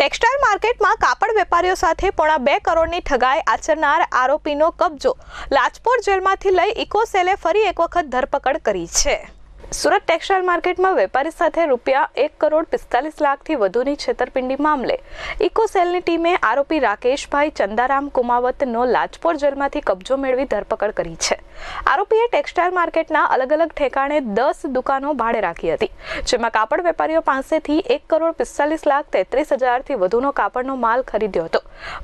Textile માર્કેટમાં કાપડ વેપારીઓ સાથે પોણા બે કરોડની ઠગાઈ આચરનાર આરોપીનો કબજો. લાજપોર જેલમાંથી લઈ ઇકોસેલે ફરી એક વખત ધરપકડ કરી છે. સુરત ટેક્સટાઇલ માર્કેટમાં વેપારી સાથે રૂપિયા એક કરોડ પિસ્તાલીસ લાખથી વધુની છેતરપિંડી મામલે ઇકોસેલની ટીમે આરોપી રાકેશભાઈ ચંદારામ કુમાવતનો લાજપોર જેલમાંથી કબજો મેળવી ધરપકડ કરી છે. આરોપીએ ટેક્સટાઇલ માર્કેટના અલગ અલગ ઠેકાણે દસ દુકાનો ભાડે રાખી હતી, જેમાં કાપડ વેપારીઓ પાસેથી એક કરોડ પિસ્તાલીસ લાખ તેત્રીસ હજારથી વધુનો કાપડનો માલ ખરીદ્યો હતો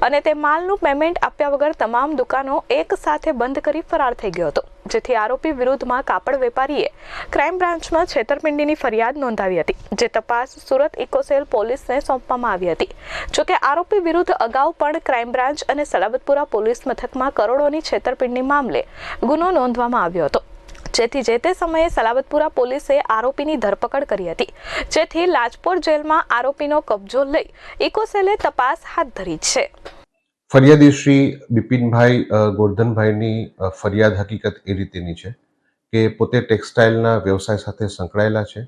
અને તે માલનું પેમેન્ટ આપ્યા વગર તમામ દુકાનો એક સાથે બંધ કરી ફરાર થઈ ગયો હતો, જેથી આરોપી વિરુદ્ધમાં કાપડ વેપારીએ ક્રાઇમ બ્રાન્ચમાં છેતરપિંડીની ફરિયાદ નોંધાવી હતી, જે તપાસ સુરત ઇકોસેલ પોલીસને સોંપવામાં આવી હતી. જોકે આરોપી વિરુદ્ધ અગાઉ પણ ક્રાઇમ બ્રાન્ચ અને સલાબતપુરા પોલીસ મથકમાં કરોડોની છેતરપિંડી મામલે ગુનો નોંધવામાં આવ્યો હતો. જેથી જે તે સમયે સલાબતપુરા પોલીસે આરોપીની ધરપકડ કરી હતી. જેથી લાજપોર જેલમાં આરોપીનો કબજો લઈ ઇકોસેલે તપાસ હાથ ધરી છે. ફરિયાદી શ્રી બિપિનભાઈ ગોરધનભાઈની ફરિયાદ હકીકત એ રીતેની છે કે પોતે ટેક્સટાઇલના વ્યવસાય સાથે સંકળાયેલા છે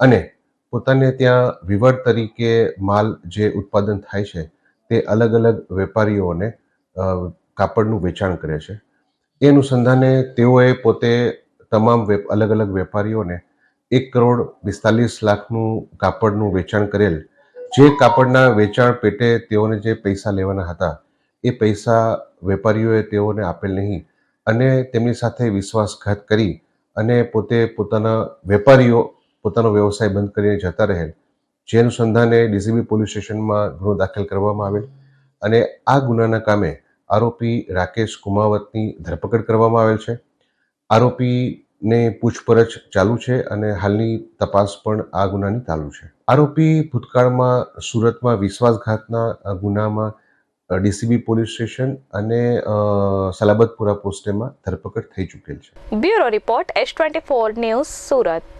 અને પોતાને ત્યાં વિવર તરીકે માલ જે ઉત્પાદન થાય છે તે અલગ અલગ વેપારીઓને કાપડનું વેચાણ કરે છે. એ અનુસંધાને તેઓએ પોતે તમામ અલગ અલગ વેપારીઓને એક કરોડ પિસ્તાલીસ લાખનું કાપડનું વેચાણ કરેલ. જે કાપડના વેચાણ પેટે તેઓને જે પૈસા લેવાના હતા, એ પૈસા વેપારીઓએ તેઓને આપેલ નહીં અને તેમની સાથે વિશ્વાસઘાત કરી અને પોતે પોતાના વેપારીઓ, પોતાનો વ્યવસાય બંધ કરીને જતા રહેલ. જે અનુસંધાને ડીસીબી પોલીસ સ્ટેશનમાં ગુનો દાખલ કરવામાં આવેલ અને આ ગુનાના કામે આરોપી રાકેશ કુમાવતની ધરપકડ કરવામાં આવેલ છે. આરોપીને પૂછપરછ ચાલુ છે અને હાલની તપાસ પણ આ ગુનાની ચાલુ છે. આરોપી ભૂતકાળમાં સુરતમાં વિશ્વાસઘાતના ગુનામાં ડીસીબી પોલીસ સ્ટેશન અને સલાબતપુરા પોસ્ટેમાં ધરપકડ થઈ ચૂકેલ છે. Bureau report S twenty four news Surat.